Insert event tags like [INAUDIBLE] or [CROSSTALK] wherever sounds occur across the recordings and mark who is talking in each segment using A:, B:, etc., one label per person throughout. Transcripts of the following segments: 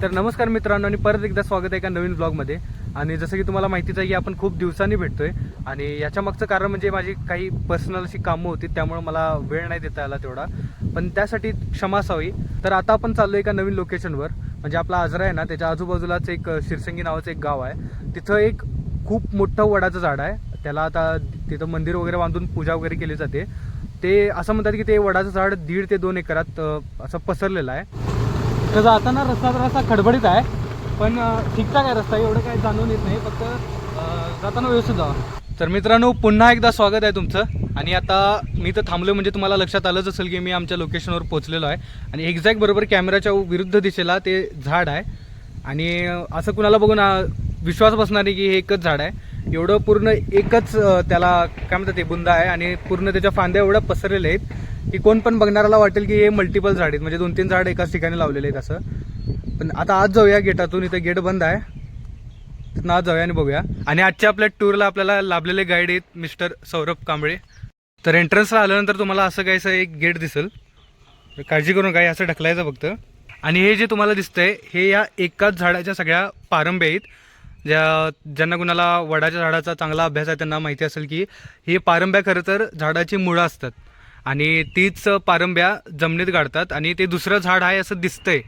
A: तर नमस्कार मित्रांनो आणि परत एकदा स्वागत आहे एका नवीन ब्लॉगमध्ये आणि जसं की तुम्हाला माहितीच आहे की आपण खूप दिवसांनी भेटतोय. आणि याच्या मागचं कारण म्हणजे माझी काही पर्सनल अशी कामं होती त्यामुळे मला वेळ नाही देता आला तेवढा. पण त्यासाठी क्षमा असावी. तर आता आपण चाललो एका नवीन लोकेशनवर म्हणजे आपला आजरा आहे ना त्याच्या आजूबाजूलाच एक शिरसंगी नावाचं एक गाव आहे. तिथं एक खूप मोठं वडाचं झाड आहे. त्याला आता तिथं मंदिर वगैरे बांधून पूजा वगैरे केली जाते. ते असं म्हणतात की ते वडाचं झाड दीड ते दोन एकरात असं पसरलेलं आहे. तर जाताना रस्ता जरासा खडबडीत आहे पण ठीकठाक आहे रस्ता एवढं काही जाणून येत नाही फक्त जाताना व्यवस्थित जावा. तर मित्रांनो पुन्हा एकदा स्वागत आहे तुमचं. आणि आता मी तर थांबलो म्हणजे तुम्हाला लक्षात आलंच असेल की मी आमच्या लोकेशनवर पोहोचलेलो आहे. आणि एक्झॅक्ट बरोबर कॅमेऱ्याच्या विरुद्ध दिशेला ते झाड आहे. आणि असं कुणाला बघून विश्वास बसणार नाही की हे एकच झाड आहे. एवढं पूर्ण एकच त्याला काय म्हणतात ते बुंदा आहे आणि पूर्ण त्याच्या फांद्या एवढ्या पसरलेल्या आहेत की कोण पण बघणाऱ्याला वाटेल की हे मल्टिपल झाड आहेत. म्हणजे दोन तीन झाड एकाच ठिकाणी लावलेले आहेत असं. पण आता आज जाऊया गेटातून. इथं गेट बंद आहे. ना आज जाऊया आणि बघूया. आणि आजच्या आपल्या टूरला आपल्याला लाभलेले गाईड आहेत मिस्टर सौरभ कांबळे. तर एंट्रन्सला आल्यानंतर तुम्हाला असं काहीसं एक गेट दिसेल. काळजी करून काही असं ढकलायचं फक्त. आणि हे जे तुम्हाला दिसतंय हे या एकाच झाडाच्या सगळ्या पारंब्या आहेत. ज्या ज्यांना कुणाला वडाच्या झाडाचा चांगला अभ्यास आहे त्यांना माहिती असेल की ही पारंब्या खरं तर झाडाची मुळं असतात. आणि तीच पारंब्या जमिनीत गाडतात आणि ते दुसरं झाड आहे असं दिसतंय.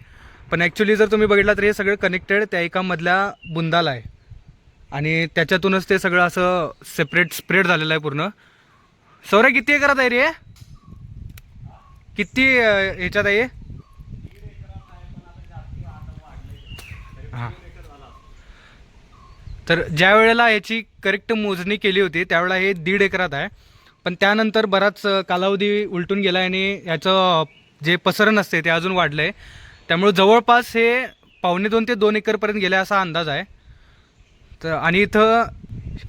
A: पण ॲक्च्युली जर तुम्ही बघितलं तर हे सगळं कनेक्टेड त्या एकामधल्या बुंदाला आहे. आणि त्याच्यातूनच ते सगळं असं सेपरेट स्प्रेड झालेलं आहे पूर्ण. सौर्य किती एकरात आहे रे? किती ह्याच्यात आहे? हां. तर ज्या वेळेला याची करेक्ट मोजणी केली होती त्यावेळेला हे दीड एकरात आहे. पण त्यानंतर बराच कालावधी उलटून गेला आणि याचं जे पसरण असते ते अजून वाढलं आहे त्यामुळे जवळपास हे पावणे दोन ते दोन एकरपर्यंत गेले असा अंदाज आहे. तर आणि इथं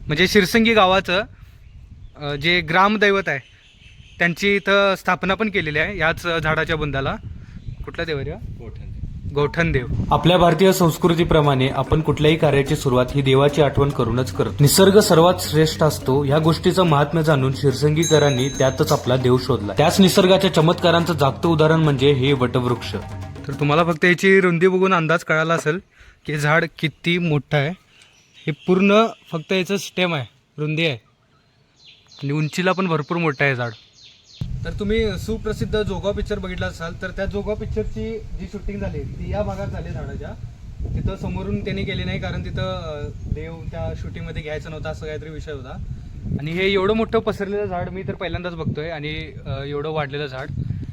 A: म्हणजे शिरसंगी गावाचं जे ग्रामदैवत आहे त्यांची इथं स्थापना पण केलेली आहे याच झाडाच्या बुंदाला. कुठला देव आहे रे? गोठण देव
B: आपल्या भारतीय संस्कृतीप्रमाणे आपण कुठल्याही कार्याची सुरुवात ही देवाची आठवण करूनच करतो. निसर्ग सर्वात श्रेष्ठ असतो ह्या गोष्टीचं महात्म्य जाणून शिरसंगीकरांनी त्यातच आपला देव शोधला. त्याच निसर्गाच्या चमत्कारांचं जागतं उदाहरण म्हणजे हे वटवृक्ष.
A: तर तुम्हाला फक्त याची रुंदी बघून अंदाज कळाला असेल की झाड किती मोठं आहे. हे पूर्ण फक्त याचं स्टेम आहे रुंदी आहे. आणि उंचीला पण भरपूर मोठं आहे झाड. तर तुम्ही सुप्रसिद्ध जोगा पिक्चर बघितला असाल तर त्या जोगा पिक्चरची जी शूटिंग झाली ती या भागात झाली झाडाच्या. तिथं समोरून त्यांनी केली नाही कारण तिथं देव त्या शूटिंगमध्ये घ्यायचं नव्हता असं काहीतरी विषय होता. आणि हे एवढं मोठं पसरलेलं झाड मी तर पहिल्यांदाच बघतोय आणि एवढं वाढलेलं झाड.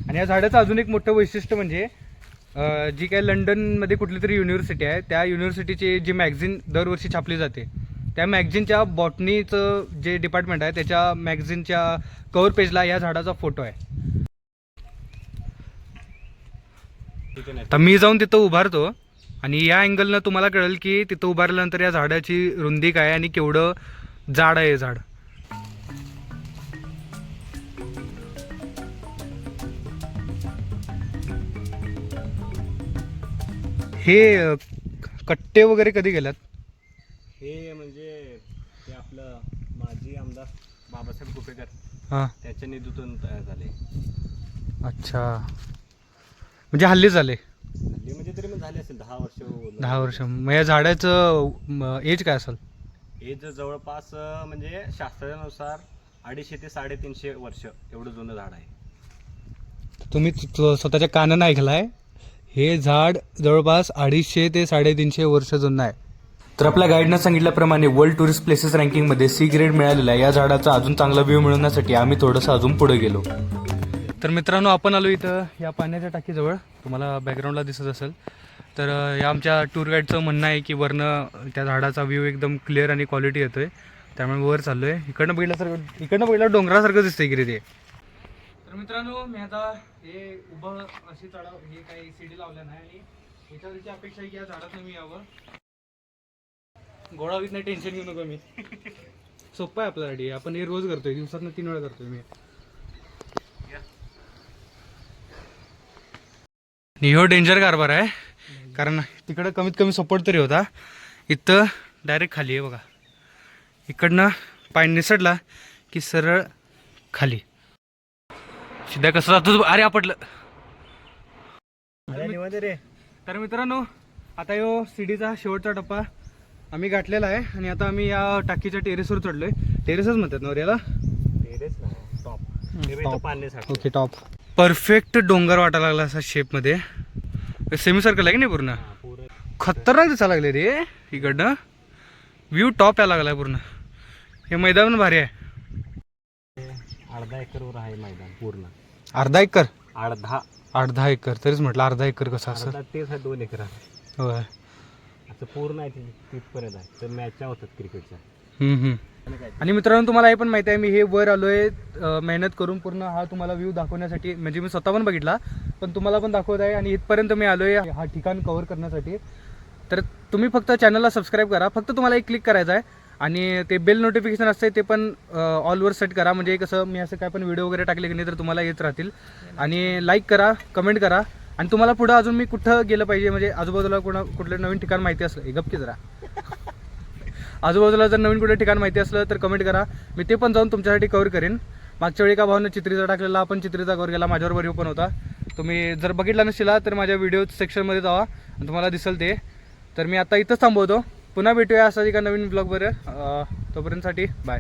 A: आणि या झाडाचं अजून एक मोठं वैशिष्ट्य म्हणजे जी काय लंडनमध्ये कुठली तरी युनिव्हर्सिटी आहे त्या युनिव्हर्सिटीची जी मॅगझिन दरवर्षी छापली जाते त्या मॅगझिनच्या बॉटनीचं जे डिपार्टमेंट आहे त्याच्या मॅगझिनच्या कवर पेजला या झाडाचा फोटो आहे. तर मी जाऊन तिथं उभारतो आणि या अँगलनं तुम्हाला कळेल की तिथं उभारल्यानंतर या झाडाची रुंदी काय आणि केवढं जाड आहे झाड. हे कट्टे वगैरे कधी गेल्यात
C: हे म्हणजे ते आपलं माजी आमदार बाबासाहेब कुपेकर
A: हां.
C: त्याच्या निधीतून तयार झाले.
A: अच्छा. म्हणजे हल्ली झाले?
C: हल्ली म्हणजे तरी मग झाले असेल दहा वर्ष.
A: दहा वर्ष. मग या झाडाचं एज काय असेल?
C: जर जवळपास म्हणजे शास्त्रानुसार अडीचशे ते साडेतीनशे वर्ष एवढं जुनं झाड आहे.
A: तुम्ही स्वतःच्या कानानं ऐकलाय हे झाड जवळपास अडीचशे ते साडेतीनशे वर्ष जुनं आहे.
B: तर आपल्या गाईडनं सांगितल्याप्रमाणे वर्ल्ड टुरिस्ट प्लेसेस रँकिंगमध्ये सी ग्रेड मिळालेला या झाडाचा अजून चांगला व्ह्यू मिळवण्यासाठी आम्ही थोडंसं अजून पुढे गेलो.
A: तर मित्रांनो आपण आलो इथं या पाण्याच्या टाकीजवळ. तुम्हाला बॅकग्राऊंडला दिसत असेल. तर या आमच्या टूर गाईडचं म्हणणं आहे की वरनं त्या झाडाचा व्ह्यू एकदम क्लिअर आणि क्वालिटी येतो आहे त्यामुळे वर चाललो आहे इकडनं बघितल्यासारखं इकडनं बघितलं डोंगरासारखं दिसतं की ते. तर मित्रांनो मी आता हे उभं अशी चढाव हे काही सीडी लावल्या नाही आणि याच्यावरची अपेक्षा आहे की या झाडातनं मी यावं. गोळा होत नाही टेन्शन घेऊ नको मी. सोपं आहे आपल्यासाठी आपण हे रोज करतोय दिवसातनं तीन वेळा करतोय मी. ह्यो डेंजर कारभार आहे. कारण तिकडं कमीत कमी सपोर्ट तरी होता. इथं डायरेक्ट खाली आहे बघा. इकडनं पाय निसटला की सरळ खाली. सिद्धा कसं जातो अरे आपटलं.
C: रे.
A: तर मित्रांनो आता यो सीडीचा शेवटचा टप्पा. आम्ही गाठलेला आहे आणि आता आम्ही या टाकीच्या टेरेसवर चढलोय. टेरेसच म्हणतात ना याला?
C: टॉप
A: ओके टॉप परफेक्ट डोंगर वाटायला लागला असा शेपमध्ये सेमी सर्कल आहे की नाही पूर्ण?
C: पूर्ण.
A: खतरनाक दिसायला लागले रे. इकडनं. व्ह्यू टॉप यायला लागलाय पूर्ण. हे मैदान भारी आहे.
C: अर्धा एकरवर आहे मैदान पूर्ण.
A: अर्धा एकर?
C: अर्धा.
A: अर्धा एकर. तरीच म्हटलं अर्धा एकर कसं असं?
C: तेच दोन एकर आहे.
A: होय.
C: असं पूर्ण आहे तिथपर्यंत आहे. तर मॅचच्या होतात क्रिकेटच्या
A: आणि मित्रांनो तुम्हाला हे पण माहिती आहे मी हे वर आलोय अं, मेहनत करून पूर्ण हा तुम्हाला व्ह्यू दाखवण्यासाठी म्हणजे मी स्वतः पण बघितला पण तुम्हाला पण दाखवत आहे आणि इथपर्यंत मी आलोय हा ठिकाण कव्हर करण्यासाठी. तर तुम्ही फक्त चॅनलला सबस्क्राईब करा फक्त तुम्हाला एक क्लिक करायचं आहे आणि ते बेल नोटिफिकेशन असते ते पण ऑलवर सेट करा. म्हणजे कसं मी असं काय पण व्हिडिओ वगैरे टाकले की नाही तर तुम्हाला येत राहतील. आणि लाईक करा कमेंट करा. आणि तुम्हाला पुढं अजून मी कुठं गेलं पाहिजे म्हणजे आजूबाजूला कोणा कुठलं नवीन ठिकाण माहिती असलं हे गप्प की जरा. [LAUGHS] आजूबाजूला जर नवीन कुठे ठिकाण माहिती असलं तर कमेंट करा. मी ते पण जाऊन तुमच्यासाठी कव्हर करेन. मागच्या वेळी का भावनं चित्रीचा टाकलेला आपण चित्रीचा कव्हर केला माझ्याबरोबर येऊ पण होता. तुम्ही जर बघितला नसेला तर माझ्या व्हिडिओ सेक्शनमध्ये जावा आणि तुम्हाला दिसेल ते. तर मी आता इथंच थांबवतो. पुन्हा भेटूया असा एका नवीन ब्लॉगवर तोपर्यंतसाठी बाय